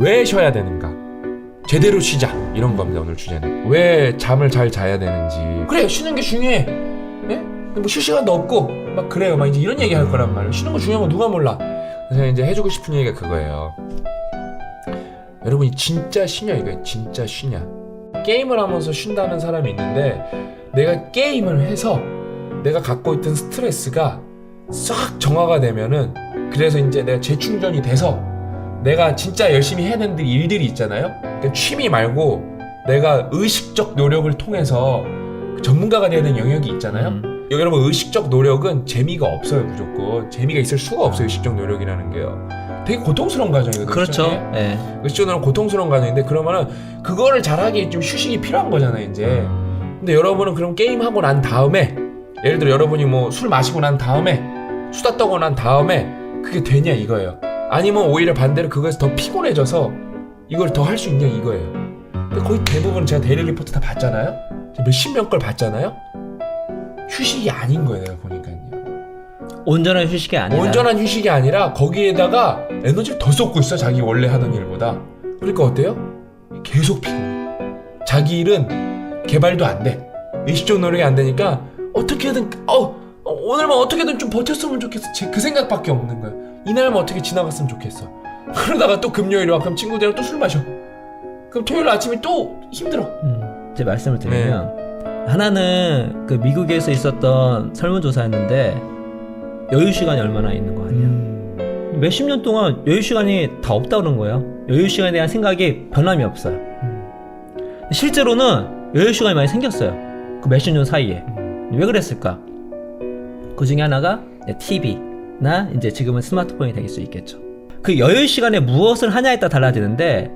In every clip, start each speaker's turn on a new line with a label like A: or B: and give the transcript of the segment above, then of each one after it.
A: 왜 쉬어야 되는가? 제대로 쉬자. 이런 겁니다 오늘 주제는. 왜 잠을 잘 자야 되는지. 그래 쉬는 게 중요해. 예? 뭐쉴 시간도 없고 막 그래요. 막 이제 이런 얘기 할 거란 말이에요. 쉬는 거 중요한 거 누가 몰라. 그래서 이제 해주고 싶은 얘기가 그거예요. 여러분이 진짜 쉬냐 이거예요 진짜 쉬냐? 게임을 하면서 쉰다는 사람이 있는데 내가 게임을 해서 내가 갖고 있던 스트레스가 싹 정화가 되면은 그래서 이제 내가 재충전이 돼서 내가 진짜 열심히 해야 되는 일들이 있잖아요. 그러니까 취미 말고 내가 의식적 노력을 통해서 전문가가 되는 영역이 있잖아요.
B: 음.
A: 여러분 의식적 노력은 재미가 없어요 무조건 재미가 있을 수가 없어요 의식적 노력이라는 게요. 되게 고통스러운 과정이거든요.
B: 그렇죠. 예.
A: 의식적 노력은 고통스러운 과정인데 그러면은 그거를 잘하기 좀 휴식이 필요한 거잖아요 이제. 근데 여러분은 그럼 게임 하고 난 다음에 예를 들어 여러분이 뭐 술 마시고 난 다음에 수다 떠고 난 다음에 그게 되냐 이거예요. 아니면 오히려 반대로 그거에서 더 피곤해져서 이걸 더 할 수 있냐 이거예요. 근데 거의 대부분 제가 데일리 리포트 다 봤잖아요. 몇십 명 걸 봤잖아요. 휴식이 아닌 거예요 내가 보니까요.
B: 온전한 휴식이 아니다.
A: 온전한 휴식이 아니라 거기에다가 에너지를 더 쏟고 있어 자기 원래 하던 일보다. 그러니까 어때요? 계속 피곤해. 자기 일은 개발도 안 돼. 의식적 노력이 안 되니까 어떻게든 어 어, 오늘만 어떻게든 좀 버텼으면 좋겠어. 제 그 생각밖에 없는 거야. 이날만 어떻게 지나갔으면 좋겠어. 그러다가 또 금요일 와 그럼 친구들이랑 또 술 마셔. 그럼 토요일 아침에 또 힘들어.
B: 음, 제 말씀을 드리면 하나는 그 미국에서 있었던 설문조사였는데 여유 시간이 얼마나 있는 거 아니야. 몇십 년 동안 여유 시간이 다 없다 그런 거예요. 여유 시간에 대한 생각이 변함이 없어요. 실제로는 여유 시간이 많이 생겼어요. 그 몇십 년 사이에. 왜 그랬을까? 그 중에 하나가 TV 나 이제 지금은 스마트폰이 될 수 있겠죠. 그 여유 시간에 무엇을 하냐에 따라 달라지는데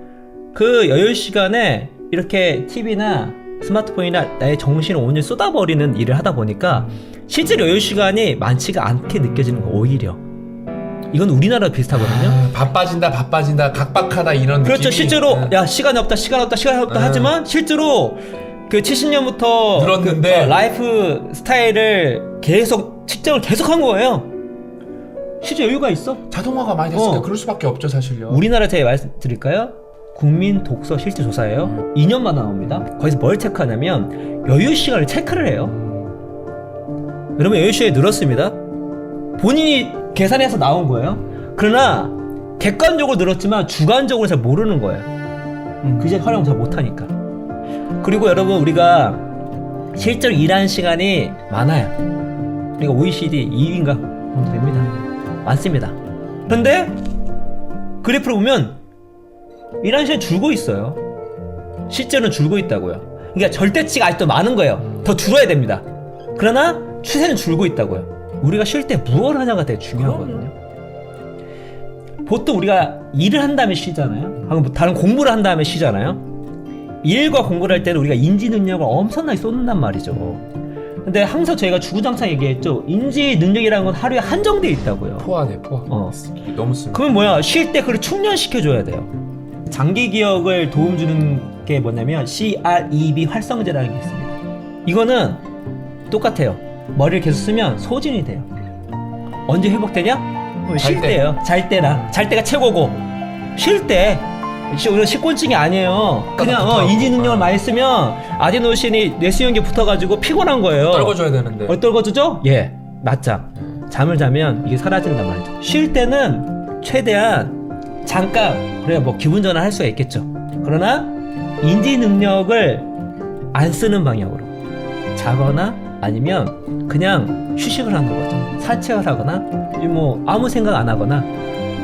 B: 그 여유 시간에 이렇게 TV나 스마트폰이나 나의 정신을 온전히 쏟아버리는 일을 하다 보니까 실제로 여유 시간이 많지가 않게 느껴지는 거 오히려 이건 우리나라 비슷하거든요.
A: 아, 바빠진다 바빠진다 각박하다 이런
B: 그렇죠.
A: 느낌이
B: 실제로
A: 네.
B: 야 시간이 없다, 시간 없다, 시간 없다
A: 네.
B: 하지만 실제로 그 70년부터
A: 늘었는데.
B: 라이프 스타일을 계속 측정을 계속 한 거예요. 실제 여유가 있어?
A: 자동화가 많이 됐으니까
B: 어.
A: 그럴 수밖에 없죠 사실요.
B: 우리나라 제가 말씀드릴까요? 국민 독서 실제 조사예요. 2년만 나옵니다. 거기서 뭘 체크하냐면 여유 시간을 체크를 해요. 그러면 여유 시간이 늘었습니다. 본인이 계산해서 나온 거예요. 그러나 객관적으로 늘었지만 주관적으로 잘 모르는 거예요. 그제 활용 잘 못하니까. 그리고 여러분 우리가 실제로 일하는 시간이 많아요. 우리가 OECD 2위인가 정도 됩니다. 많습니다. 그런데 그래프를 보면 일하는 시간이 줄고 있어요. 실제로는 줄고 있다고요. 그러니까 절대치가 아직도 많은 거예요. 더 줄어야 됩니다. 그러나 추세는 줄고 있다고요. 우리가 쉴 때 무엇을 하냐가 되게 중요하거든요. 보통 우리가 일을 한 다음에 쉬잖아요. 하고 뭐 다른 공부를 한 다음에 쉬잖아요. 일과 공부를 할 때는 우리가 인지 능력을 엄청나게 쏟는단 말이죠. 근데 항상 저희가 주구장창 얘기했죠. 인지 능력이라는 건 하루에 한정돼 있다고요.
A: 포화돼 포화.
B: 어.
A: 너무 쓰.
B: 그러면 뭐야? 쉴 때 그걸 충전시켜줘야 돼요. 장기 기억을 도움 주는 게 뭐냐면 CREB 활성제라는 게 있습니다. 이거는 똑같아요. 머리를 계속 쓰면 소진이 돼요. 언제 회복되냐? 어,
A: 쉴잘 때.
B: 때예요. 잘 때나 잘 때가 최고고 쉴 때. 역시 우리가 식곤증이 아니에요. 그냥 어. 인지 능력을 많이 쓰면 아데노신이 뇌수용계 붙어가지고 피곤한 거예요.
A: 떨궈줘야 되는데.
B: 어, 떨궈주죠? 예, 낮잠. 잠을 자면 이게 사라진단 말이죠. 쉴 때는 최대한 잠깐 그래 뭐 기분 전환 할 수가 있겠죠. 그러나 인지 능력을 안 쓰는 방향으로 자거나 아니면 그냥 휴식을 하는 거죠. 산책을 하거나 뭐 아무 생각 안 하거나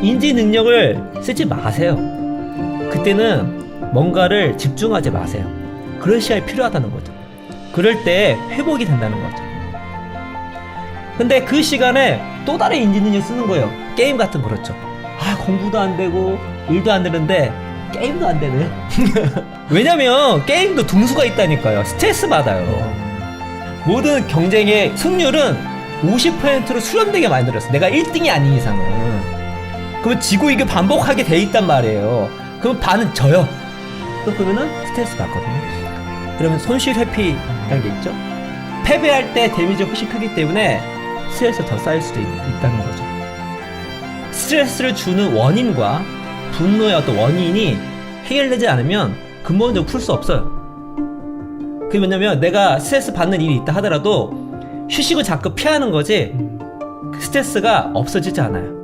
B: 인지 능력을 쓰지 마세요. 그때는 뭔가를 집중하지 마세요. 그럴 시간이 필요하다는 거죠. 그럴 때 회복이 된다는 거죠. 근데 그 시간에 또 다른 인지 능력 쓰는 거예요. 게임 같은 거 그렇죠. 아, 공부도 안 되고, 일도 안 되는데, 게임도 안 되네. 왜냐면, 게임도 등수가 있다니까요. 스트레스 받아요. 모든 경쟁의 승률은 50%로 수렴되게 만들었어. 내가 1등이 아닌 이상은. 그러면 지고 이게 반복하게 돼 있단 말이에요. 그럼 반은 져요. 또 그러면은 스트레스 받거든요. 그러면 손실 회피라는 게 있죠. 패배할 때 데미지가 훨씬 크기 때문에 스트레스가 더 쌓일 수도 있, 있다는 거죠. 스트레스를 주는 원인과 분노의 어떤 원인이 해결되지 않으면 근본적으로 풀 수 없어요. 그게 뭐냐면 내가 스트레스 받는 일이 있다 하더라도 휴식을 자꾸 피하는 거지 그 스트레스가 없어지지 않아요.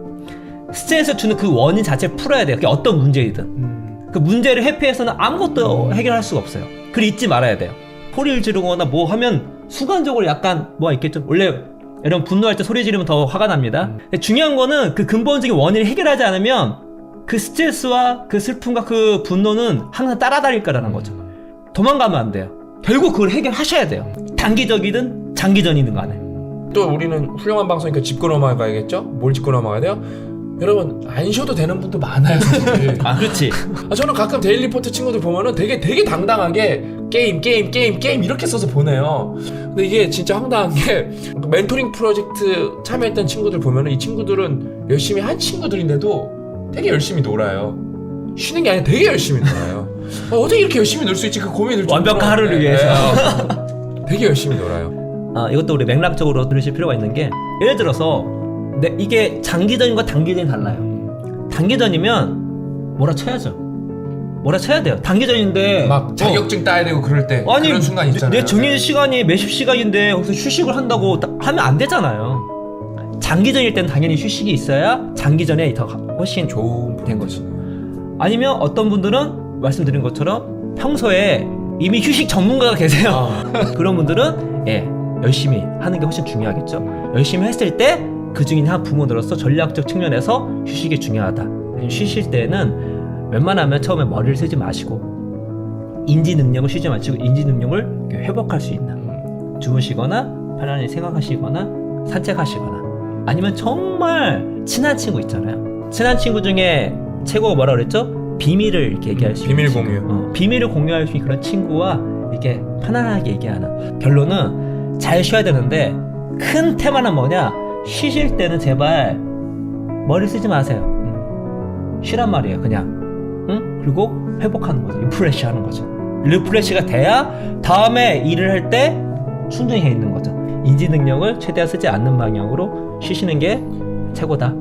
B: 스트레스 주는 그 원인 자체를 풀어야 돼요. 그게 어떤 문제이든. 그 문제를 회피해서는 아무것도 해결할 수가 없어요. 그걸 잊지 말아야 돼요. 소리를 지르거나 뭐 하면 순간적으로 약간 뭐가 있겠죠. 원래 여러분 분노할 때 소리 지르면 더 화가 납니다. 근데 중요한 거는 그 근본적인 원인을 해결하지 않으면 그 스트레스와 그 슬픔과 그 분노는 항상 따라다닐 거라는 거죠. 도망가면 안 돼요. 결국 그걸 해결하셔야 돼요. 단기적이든 장기전이든 간에.
A: 또 우리는 훌륭한 방송이니까 짚고 넘어가야겠죠? 뭘 짚고 넘어가야 돼요? 여러분 안 쉬어도 되는 분도 많아요 사실
B: 아, 그렇지.
A: 아, 저는 가끔 데일리 리포트 친구들 보면은 되게 되게 당당하게 게임 게임 게임 게임 이렇게 써서 보내요 근데 이게 진짜 황당한 게 멘토링 프로젝트 참여했던 친구들 보면은 이 친구들은 열심히 한 친구들인데도 되게 열심히 놀아요 쉬는 게 아니라 되게 열심히 놀아요 아, 어떻게 이렇게 열심히 놀 수 있지 그 고민을 좀
B: 완벽한. 하루를 위해서.
A: 네. 되게 열심히 놀아요
B: 아, 이것도 우리 맥락적으로 들으실 필요가 있는 게 예를 들어서 내, 이게 장기전과 단기전이 달라요. 단기전이면 뭐라 쳐야죠. 뭐라 쳐야 돼요. 단기전인데
A: 막 자격증 따야 되고 그럴 때
B: 어. 아니
A: 그런 순간 있잖아요
B: 내 정해진 시간이 몇십 시간인데 거기서 휴식을 한다고 다- 하면 안 되잖아요. 장기전일 때는 당연히 휴식이 있어야 장기전에 더 훨씬
A: 좋은
B: 된 거죠. 아니면 어떤 분들은 말씀드린 것처럼 평소에 이미 휴식 전문가가 계세요.
A: 아.
B: 그런 분들은 예 열심히 하는 게 훨씬 중요하겠죠. 열심히 했을 때 그 중에 한 부모로서 전략적 측면에서 휴식이 중요하다. 쉬실 때는 웬만하면 처음에 머리를 쓰지 마시고 인지 능력을 쉬지 마시고 인지 능력을 회복할 수 있는 주무시거나 편안히 생각하시거나 산책하시거나 아니면 정말 친한 친구 있잖아요. 친한 친구 중에 최고가 뭐라 그랬죠? 비밀을 이렇게 얘기할 수
A: 비밀
B: 있는
A: 공유.
B: 친구. 어, 비밀을 공유할 수 있는 그런 친구와 이렇게 편안하게 얘기하는 결론은 잘 쉬어야 되는데 큰 테마는 뭐냐 쉬실 때는 제발 머리 쓰지 마세요. 쉬란 말이에요 그냥. 응? 그리고 회복하는 거죠. 리프레시 하는 거죠. 리프레시가 돼야 다음에 일을 할 때 순종해 있는 거죠. 인지 능력을 최대한 쓰지 않는 방향으로 쉬시는 게 최고다